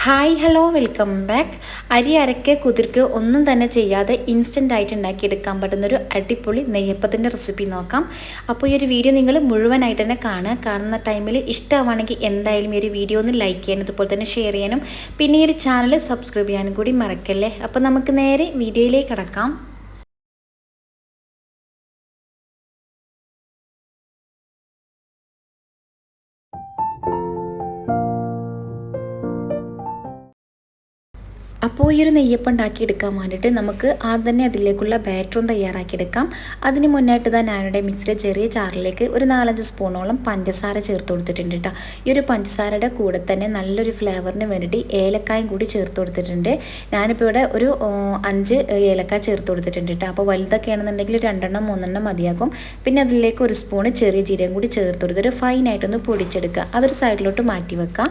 Hi hello welcome back അരി അരക്ക് കുതിർക്ക് ഒന്നും തന്നെ ചെയ്യാതെ ഇൻസ്റ്റന്റ് ആയിട്ട് ഉണ്ടാക്കിയെടുക്കാൻ പറ്റുന്നൊരു അടിപൊളി നെയ്യപ്പത്തിന്റെ റെസിപ്പി നോക്കാം. അപ്പോൾ ഈ ഒരു വീഡിയോ നിങ്ങൾ മുഴുവനായിട്ട് തന്നെ കാണുക. കാണുന്ന ടൈമിൽ ഇഷ്ടമാണെങ്കിൽ എന്തായാലും ഈ ഒരു വീഡിയോ ഒന്ന് ലൈക്ക് ചെയ്യാനും അതുപോലെ തന്നെ ഷെയർ ചെയ്യാനും. പിന്നെ ഈ ഒരു ചാനൽ സബ്സ്ക്രൈബ് ചെയ്യാനും കൂടി മറക്കല്ലേ? അപ്പോൾ നമുക്ക് നേരെ വീഡിയോയിലേക്ക് കടക്കാം. അപ്പോൾ ഈ ഒരു നെയ്യപ്പം ഉണ്ടാക്കിയെടുക്കാൻ വേണ്ടിയിട്ട് നമുക്ക് ആദ്യം തന്നെ അതിലേക്കുള്ള ബാറ്ററും തയ്യാറാക്കിയെടുക്കാം. അതിന് മുന്നായിട്ട് തന്നെ ഞാനിവിടെ മിക്സിയുടെ ചെറിയ ചാറിലേക്ക് ഒരു നാലഞ്ച് സ്പൂണോളം പഞ്ചസാര ചേർത്ത് കൊടുത്തിട്ടുണ്ട് കേട്ടോ. ഈ ഒരു പഞ്ചസാരയുടെ കൂടെ തന്നെ നല്ലൊരു ഫ്ലേവറിന് വേണ്ടിയിട്ട് ഏലക്കായും കൂടി ചേർത്ത് കൊടുത്തിട്ടുണ്ട്. ഞാനിപ്പോൾ ഇവിടെ ഒരു അഞ്ച് ഏലക്ക ചേർത്ത് കൊടുത്തിട്ടുണ്ട് കേട്ടോ. അപ്പോൾ വലുതൊക്കെ ആണെന്നുണ്ടെങ്കിൽ രണ്ടെണ്ണം മൂന്നെണ്ണം മതിയാകും. പിന്നെ അതിലേക്ക് ഒരു സ്പൂണ് ചെറിയ ജീരകം കൂടി ചേർത്ത് കൊടുത്തിട്ട് ഫൈനായിട്ടൊന്ന് പൊടിച്ചെടുക്കുക. അതൊരു സൈഡിലോട്ട് മാറ്റി വെക്കാം.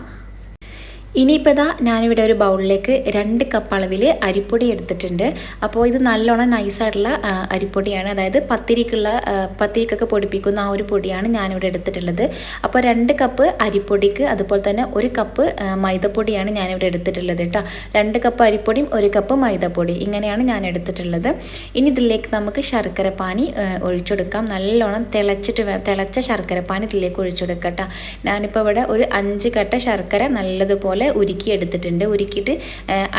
ഇനിയിപ്പോൾ ഇതാ ഞാനിവിടെ ഒരു ബൗളിലേക്ക് രണ്ട് കപ്പ് അളവിൽ അരിപ്പൊടി എടുത്തിട്ടുണ്ട്. അപ്പോൾ ഇത് നല്ലോണം നൈസായിട്ടുള്ള അരിപ്പൊടിയാണ്. അതായത് പത്തിരിക്കുള്ള പത്തിരിക്കൊക്കെ പൊടിപ്പിക്കുന്ന ആ ഒരു പൊടിയാണ് ഞാനിവിടെ എടുത്തിട്ടുള്ളത്. അപ്പോൾ രണ്ട് കപ്പ് അരിപ്പൊടിക്ക് അതുപോലെ തന്നെ ഒരു കപ്പ് മൈദപ്പൊടിയാണ് ഞാനിവിടെ എടുത്തിട്ടുള്ളത് കേട്ടോ രണ്ട് കപ്പ് അരിപ്പൊടിയും ഒരു കപ്പ് മൈദപ്പൊടി ഇങ്ങനെയാണ് ഞാൻ എടുത്തിട്ടുള്ളത്. ഇനി ഇതിലേക്ക് നമുക്ക് ശർക്കര പാനി ഒഴിച്ചെടുക്കാം. നല്ലോണം തിളച്ചിട്ട് തിളച്ച ശർക്കര പാനി ഇതിലേക്ക് ഒഴിച്ചെടുക്കാം കേട്ടോ ഞാനിപ്പോൾ ഇവിടെ ഒരു അഞ്ച് കട്ട ശർക്കര നല്ലതുപോലെ പോലെ ഉരുക്കിയെടുത്തിട്ടുണ്ട് ഉരുക്കിയിട്ട്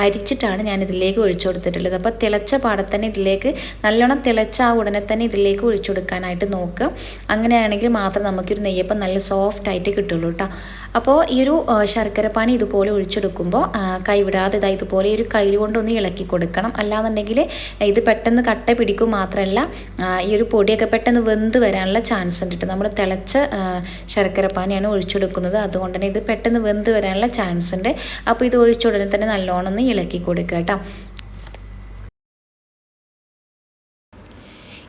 അരിച്ചിട്ടാണ് ഞാൻ ഇതിലേക്ക് ഒഴിച്ചു കൊടുത്തിട്ടുള്ളത്. അപ്പോൾ തിളച്ച പാടെ തന്നെ ഇതിലേക്ക് നല്ലോണം തിളച്ച ആ ഉടനെ തന്നെ ഇതിലേക്ക് ഒഴിച്ചു കൊടുക്കാനായിട്ട് നോക്കുക. അങ്ങനെയാണെങ്കിൽ മാത്രം നമുക്കൊരു നെയ്യപ്പം നല്ല സോഫ്റ്റായിട്ട് കിട്ടുള്ളൂ കേട്ടോ അപ്പോൾ ഈ ഒരു ശർക്കരപ്പാനി ഇതുപോലെ ഒഴിച്ചെടുക്കുമ്പോൾ കൈവിടാതെ ഇതാ ഇതുപോലെ ഒരു കയ്യിൽ കൊണ്ടൊന്ന് ഇളക്കി കൊടുക്കണം. അല്ലാന്നുണ്ടെങ്കിൽ ഇത് പെട്ടെന്ന് കട്ട പിടിക്കും മാത്രമല്ല ഈ ഒരു പൊടിയൊക്കെ പെട്ടെന്ന് വെന്ത് വരാനുള്ള ചാൻസ് ഉണ്ട് കേട്ടോ നമ്മൾ തിളച്ച ശർക്കരപ്പാനിയാണ് ഒഴിച്ചെടുക്കുന്നത്. അതുകൊണ്ട് തന്നെ ഇത് പെട്ടെന്ന് വെന്ത് വരാനുള്ള ചാൻസ് ഉണ്ട്. അപ്പോൾ ഇത് ഒഴിച്ചുടനെ തന്നെ നല്ലോണം ഒന്ന് ഇളക്കി കൊടുക്കുക കേട്ടോ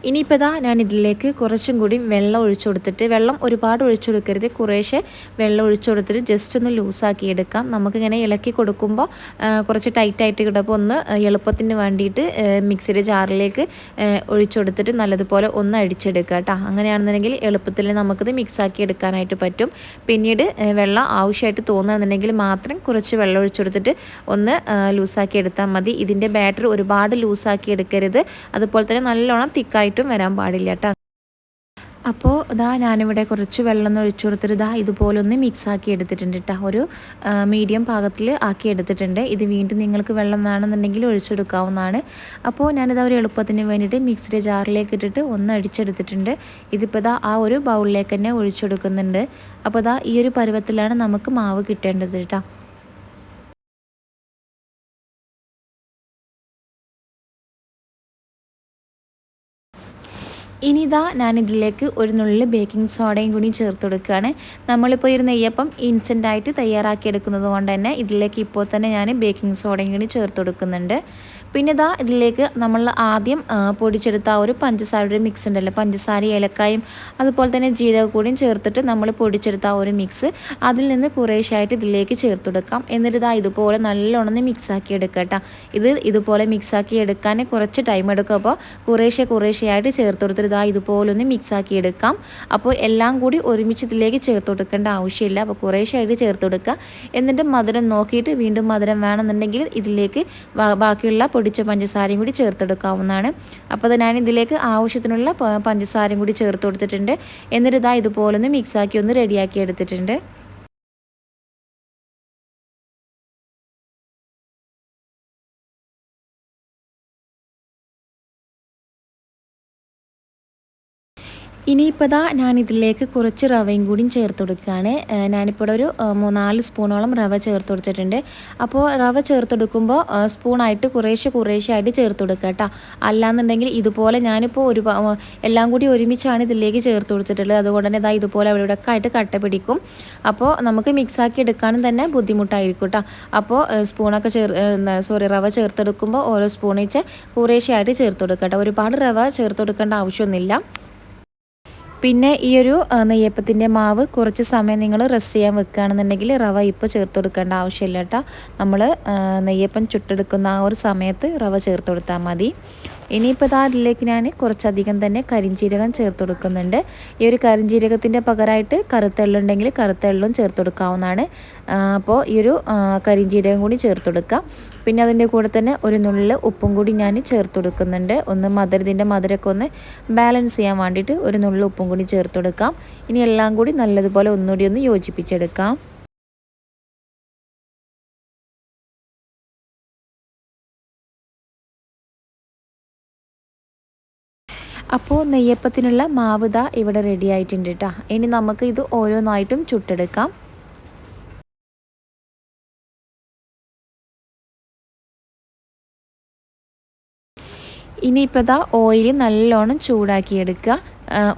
ഇനിയിപ്പോൾ ഇതാ ഞാൻ ഇതിലേക്ക് കുറച്ചും കൂടി വെള്ളം ഒഴിച്ചു കൊടുത്തിട്ട് വെള്ളം ഒരുപാട് ഒഴിച്ചു കൊടുക്കരുത്. കുറേശ്ശെ വെള്ളം ഒഴിച്ചു കൊടുത്തിട്ട് ജസ്റ്റ് ഒന്ന് ലൂസാക്കി എടുക്കാം. നമുക്കിങ്ങനെ ഇളക്കി കൊടുക്കുമ്പോൾ കുറച്ച് ടൈറ്റായിട്ട് കിടപ്പോൾ ഒന്ന് എളുപ്പത്തിന് വേണ്ടിയിട്ട് മിക്സിയുടെ ജാറിലേക്ക് ഒഴിച്ചു കൊടുത്തിട്ട് നല്ലതുപോലെ ഒന്ന് അടിച്ചെടുക്കുക കേട്ടോ. അങ്ങനെയാണെന്നുണ്ടെങ്കിൽ എളുപ്പത്തിൽ നമുക്കിത് മിക്സാക്കി എടുക്കാനായിട്ട് പറ്റും. പിന്നീട് വെള്ളം ആവശ്യമായിട്ട് തോന്നുകയാണെന്നുണ്ടെങ്കിൽ മാത്രം കുറച്ച് വെള്ളം ഒഴിച്ചു കൊടുത്തിട്ട് ഒന്ന് ലൂസാക്കി എടുത്താൽ മതി. ഇതിന്റെ ബാറ്റർ ഒരുപാട് ലൂസാക്കി എടുക്കരുത്. അതുപോലെ തന്നെ നല്ലോണം തിക്കായിട്ട് ആയിട്ടും വരാൻ പാടില്ല കേട്ടോ അപ്പോൾ ഇതാ ഞാനിവിടെ കുറച്ച് വെള്ളം ഒഴിച്ചു കൊടുത്തിട്ട് ഇതാ ഇതുപോലൊന്ന് മിക്സ് ആക്കി എടുത്തിട്ടുണ്ട് കേട്ടോ ഒരു മീഡിയം പാകത്തിൽ ആക്കി എടുത്തിട്ടുണ്ട്. ഇത് വീണ്ടും നിങ്ങൾക്ക് വെള്ളം വേണമെന്നുണ്ടെങ്കിൽ ഒഴിച്ചെടുക്കാവുന്നതാണ്. അപ്പോൾ ഞാനിതാ ഒരു എളുപ്പത്തിന് വേണ്ടിയിട്ട് മിക്സിയുടെ ജാറിലേക്ക് ഇട്ടിട്ട് ഒന്ന് അടിച്ചെടുത്തിട്ടുണ്ട്. ഇതിപ്പോൾ ഇതാ ആ ഒരു ബൗളിലേക്ക് തന്നെ ഒഴിച്ചെടുക്കുന്നുണ്ട്. അപ്പോൾ ഇതാ ഈ ഒരു പരുവത്തിലാണ് നമുക്ക് മാവ് കിട്ടേണ്ടത് കേട്ടോ ഇനി ഇതാ ഞാനിതിലേക്ക് ഒരു നുള്ളിൽ ബേക്കിംഗ് സോഡയും കൂടി ചേർത്ത് കൊടുക്കുകയാണ്. നമ്മളിപ്പോൾ ഒരു നെയ്യപ്പം ഇൻസ്റ്റന്റായിട്ട് തയ്യാറാക്കി എടുക്കുന്നത് കൊണ്ട് തന്നെ ഇതിലേക്ക് ഇപ്പോൾ തന്നെ ഞാൻ ബേക്കിംഗ് സോഡയും കൂടി ചേർത്ത് കൊടുക്കുന്നുണ്ട്. പിന്നെ ഇതാ ഇതിലേക്ക് നമ്മൾ ആദ്യം പൊടിച്ചെടുത്ത ആ ഒരു പഞ്ചസാരയുടെ മിക്സ് ഉണ്ടല്ലോ. പഞ്ചസാര ഏലക്കായും അതുപോലെ തന്നെ ജീരകക്കൂടിയും ചേർത്തിട്ട് നമ്മൾ പൊടിച്ചെടുത്ത ആ ഒരു മിക്സ് അതിൽ നിന്ന് കുറേശ്ശായിട്ട് ഇതിലേക്ക് ചേർത്ത് കൊടുക്കാം. എന്നിട്ട് ഇതാ ഇതുപോലെ നല്ലോണം മിക്സാക്കി എടുക്കട്ടോ ഇത് ഇതുപോലെ മിക്സാക്കി എടുക്കാൻ കുറച്ച് ടൈം എടുക്കും. അപ്പോൾ കുറേശ്ശെ കുറേശ്ശെയായിട്ട് ചേർത്ത് കൊടുത്തിട്ട് ഇതാ ഇതുപോലെ ഒന്ന് മിക്സാക്കി എടുക്കാം. അപ്പോൾ എല്ലാം കൂടി ഒരുമിച്ച് ഇതിലേക്ക് ചേർത്ത് കൊടുക്കേണ്ട ആവശ്യമില്ല. അപ്പോൾ കുറേശ്ശായിട്ട് ചേർത്ത് കൊടുക്കുക. എന്നിട്ട് മധുരം നോക്കിയിട്ട് വീണ്ടും മധുരം വേണമെന്നുണ്ടെങ്കിൽ ഇതിലേക്ക് ബാക്കിയുള്ള പൊടിച്ച പഞ്ചസാരയും കൂടി ചേർത്തെടുക്കാവുന്നതാണ്. അപ്പോൾ അത് ഞാൻ ഇതിലേക്ക് ആവശ്യത്തിനുള്ള പഞ്ചസാരയും കൂടി ചേർത്ത് കൊടുത്തിട്ടുണ്ട്. എന്നിട്ട് ഇതാ ഇതുപോലൊന്ന് മിക്സാക്കി ഒന്ന് റെഡിയാക്കി എടുത്തിട്ടുണ്ട്. ഇനിയിപ്പോൾ ഇതാ ഞാൻ ഇതിലേക്ക് കുറച്ച് റവയും കൂടിയും ചേർത്ത് കൊടുക്കുകയാണ്. ഞാനിപ്പോൾ ഒരു മൂന്നാൽ സ്പൂണോളം റവ ചേർത്ത് കൊടുത്തിട്ടുണ്ട്. അപ്പോൾ റവ ചേർത്ത് കൊടുക്കുമ്പോൾ സ്പൂണായിട്ട് കുറേശ്ശെ കുറേശ്ശെ ആയിട്ട് ചേർത്ത് കൊടുക്കുക കേട്ടോ അല്ലാന്നുണ്ടെങ്കിൽ ഇതുപോലെ ഞാനിപ്പോൾ ഒരു എല്ലാം കൂടി ഒരുമിച്ചാണ് ഇതിലേക്ക് ചേർത്ത് കൊടുത്തിട്ടുള്ളത്. അതുകൊണ്ട് തന്നെ ഇതാ ഇതുപോലെ അവിടെ ആയിട്ട് കട്ട പിടിക്കും. അപ്പോൾ നമുക്ക് മിക്സാക്കി എടുക്കാനും തന്നെ ബുദ്ധിമുട്ടായിരിക്കും കേട്ടോ അപ്പോൾ സ്പൂണൊക്കെ ചേർ സോറി റവ ചേർത്തെടുക്കുമ്പോൾ ഓരോ സ്പൂണിച്ച് കുറേശ്ശെ ആയിട്ട് ചേർത്ത് കൊടുക്കുക ഒരുപാട് റവ ചേർത്ത് കൊടുക്കേണ്ട ആവശ്യമൊന്നുമില്ല. പിന്നെ ഈ ഒരു നെയ്യപ്പത്തിന്റെ മാവ് കുറച്ച് സമയം നിങ്ങൾ റെസ്റ്റ് ചെയ്യാൻ വെക്കുകയാണെന്നുണ്ടെങ്കിൽ റവ ഇപ്പോൾ ചേർത്ത് കൊടുക്കേണ്ട ആവശ്യമില്ല കേട്ടോ. നമ്മൾ നെയ്യപ്പം ചുട്ടെടുക്കുന്ന ആ ഒരു സമയത്ത് റവ ചേർത്ത് കൊടുത്താൽ മതി. ഇനിയിപ്പോൾ ഇതാ അതിലേക്ക് ഞാൻ കുറച്ചധികം തന്നെ കരിഞ്ചീരകം ചേർത്ത് കൊടുക്കുന്നുണ്ട്. ഈ ഒരു കരിഞ്ചീരകത്തിന്റെ പകരമായിട്ട് കറുത്തെള്ളുണ്ടെങ്കിൽ കറുത്തെള്ളും ചേർത്ത് കൊടുക്കാവുന്നതാണ്. അപ്പോൾ ഈ ഒരു കരിഞ്ചീരകം കൂടി ചേർത്ത് കൊടുക്കുക പിന്നെ അതിന്റെ കൂടെ തന്നെ ഒരു നുള്ളിൽ ഉപ്പും കൂടി ഞാൻ ചേർത്ത് കൊടുക്കുന്നുണ്ട്. ഒന്ന് മധുരത്തിന്റെ മധുരമൊക്കെ ഒന്ന് ബാലൻസ് ചെയ്യാൻ വേണ്ടിയിട്ട് ഒരു നുള്ളിൽ ഉപ്പും കൂടി ചേർത്ത് കൊടുക്കാം. ഇനി എല്ലാം കൂടി നല്ലതുപോലെ ഒന്നുകൂടി ഒന്ന് യോജിപ്പിച്ചെടുക്കാം. അപ്പോൾ നെയ്യപ്പത്തിനുള്ള മാവ് ദാ ഇവിടെ റെഡി ആയിട്ടുണ്ട് കേട്ടോ ഇനി നമുക്ക് ഇത് ഓരോന്നായിട്ടും ചുട്ടെടുക്കാം. ഇനിയിപ്പോൾ ഇതാ ഓയിൽ നല്ലോണം ചൂടാക്കിയെടുക്കുക.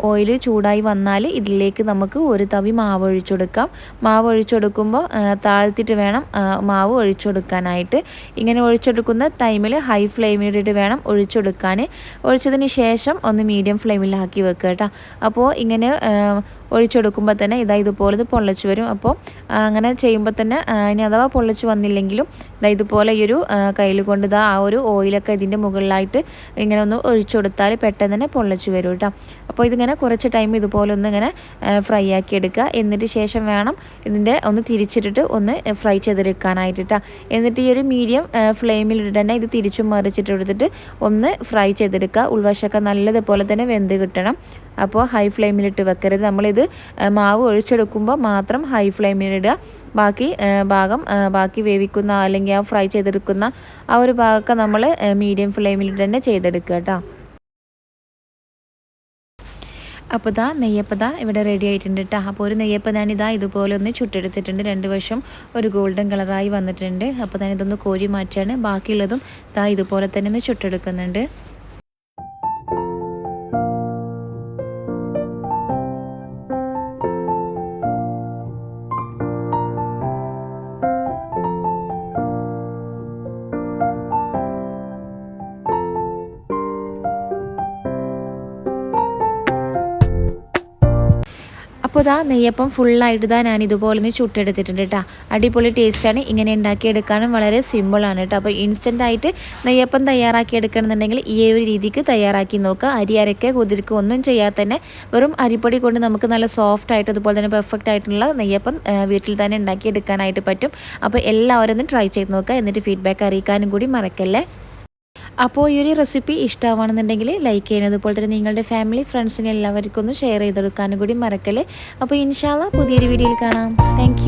ഓയിൽ ചൂടായി വന്നാൽ ഇതിലേക്ക് നമുക്ക് ഒരു തവി മാവ് ഒഴിച്ചെടുക്കാം. മാവ് ഒഴിച്ചെടുക്കുമ്പോൾ താഴ്ത്തിട്ട് വേണം മാവ് ഒഴിച്ചെടുക്കാനായിട്ട്. ഇങ്ങനെ ഒഴിച്ചെടുക്കുന്ന ടൈമിൽ ഹൈ ഫ്ലെയിമിലിട്ട് വേണം ഒഴിച്ചെടുക്കാൻ ഒഴിച്ചതിന് ശേഷം ഒന്ന് മീഡിയം ഫ്ലെയിമിലാക്കി വെക്കുക കേട്ടോ. അപ്പോൾ ഇങ്ങനെ ഒഴിച്ചെടുക്കുമ്പോൾ തന്നെ ഇതാ ഇതുപോലെ ഇത് പൊള്ളച്ച് വരും. അപ്പോൾ അങ്ങനെ ചെയ്യുമ്പോൾ തന്നെ ഇനി അഥവാ പൊള്ളച്ച് വന്നില്ലെങ്കിലും ഇതാ ഇതുപോലെ ഈ ഒരു കയ്യിൽ കൊണ്ട് ഇതാ ആ ഒരു ഓയിലൊക്കെ ഇതിന്റെ മുകളിലായിട്ട് ഇങ്ങനെ ഒന്ന് ഒഴിച്ചെടുത്താൽ പെട്ടെന്ന് തന്നെ പൊള്ളച്ച് വരും കേട്ടോ. അപ്പോൾ ഇതിങ്ങനെ കുറച്ച് ടൈം ഇതുപോലെ ഒന്ന് ഇങ്ങനെ ഫ്രൈ ആക്കി എടുക്കുക. എന്നിട്ട് ശേഷം വേണം ഇതിന്റെ ഒന്ന് തിരിച്ചിട്ടിട്ട് ഒന്ന് ഫ്രൈ ചെയ്തെടുക്കാനായിട്ട് കേട്ടോ. എന്നിട്ട് ഈ ഒരു മീഡിയം ഫ്ലെയിമിൽ തന്നെ ഇത് തിരിച്ചും മറിച്ചിട്ട് എടുത്തിട്ട് ഒന്ന് ഫ്രൈ ചെയ്തെടുക്കുക. ഉൾവശമൊക്കെ നല്ലതുപോലെ തന്നെ വെന്ത് കിട്ടണം. അപ്പോൾ ഹൈ ഫ്ലെയിമിലിട്ട് വെക്കരുത്. നമ്മളിത് മാവ് ഒഴിച്ചെടുക്കുമ്പോൾ മാത്രം ഹൈ ഫ്ലെയിമിലിടുക ബാക്കി ഭാഗം ബാക്കി വേവിക്കുന്ന അല്ലെങ്കിൽ ആ ഫ്രൈ ചെയ്തെടുക്കുന്ന ആ ഒരു ഭാഗമൊക്കെ നമ്മൾ മീഡിയം ഫ്ലെയിമിൽ തന്നെ ചെയ്തെടുക്കുക കേട്ടോ. അപ്പോൾ ഇതാ നെയ്യപ്പത ഇവിടെ റെഡി ആയിട്ടുണ്ട് കേട്ടോ. അപ്പോൾ ഒരു ഞാൻ ഇതാ ഇതുപോലെ ഒന്ന് ചുട്ടെടുത്തിട്ടുണ്ട്. രണ്ട് വശം ഒരു ഗോൾഡൻ കളറായി വന്നിട്ടുണ്ട്. അപ്പോൾ ഞാൻ ഇതൊന്ന് കോരി മാറ്റിയാണ് ബാക്കിയുള്ളതും ഇതാ ഇതുപോലെ തന്നെ ഒന്ന് ചുട്ടെടുക്കുന്നുണ്ട്. അപ്പോൾ ഇതാ നെയ്യപ്പം ഫുള്ളായിട്ട് ഇതാ ഞാൻ ഇതുപോലെ ഒന്ന് ചുട്ടെടുത്തിട്ടുണ്ട് കേട്ടോ അടിപൊളി ടേസ്റ്റാണ് ഇങ്ങനെ ഉണ്ടാക്കിയെടുക്കാനും വളരെ സിമ്പിളാണ് കേട്ടോ അപ്പോൾ ഇൻസ്റ്റന്റ് ആയിട്ട് നെയ്യപ്പം തയ്യാറാക്കി എടുക്കണമെന്നുണ്ടെങ്കിൽ ഈ ഒരു രീതിക്ക് തയ്യാറാക്കി നോക്കുക. അരി അരക്കുക കുതിരിക്കുക ഒന്നും ചെയ്യാതെ തന്നെ വെറും അരിപ്പൊടി കൊണ്ട് നമുക്ക് നല്ല സോഫ്റ്റ് ആയിട്ട് അതുപോലെ തന്നെ പെർഫെക്റ്റ് ആയിട്ടുള്ള നെയ്യപ്പം വീട്ടിൽ തന്നെ ഉണ്ടാക്കിയെടുക്കാനായിട്ട് പറ്റും. അപ്പോൾ എല്ലാവരും ഒന്ന് ട്രൈ ചെയ്ത് നോക്കുക. എന്നിട്ട് ഫീഡ്ബാക്ക് അറിയിക്കാനും കൂടി മറക്കല്ലേ? അപ്പോൾ ഈ ഒരു റെസിപ്പി ഇഷ്ടമാണെന്നുണ്ടെങ്കിൽ ലൈക്ക് ചെയ്യുന്നത് അതുപോലെ തന്നെ നിങ്ങളുടെ ഫാമിലി ഫ്രണ്ട്സിനെ എല്ലാവർക്കും ഒന്ന് ഷെയർ ചെയ്തെടുക്കാനും കൂടി മറക്കല്ലേ? അപ്പോൾ ഇൻഷാല്ല പുതിയൊരു വീഡിയോയിൽ കാണാം. താങ്ക്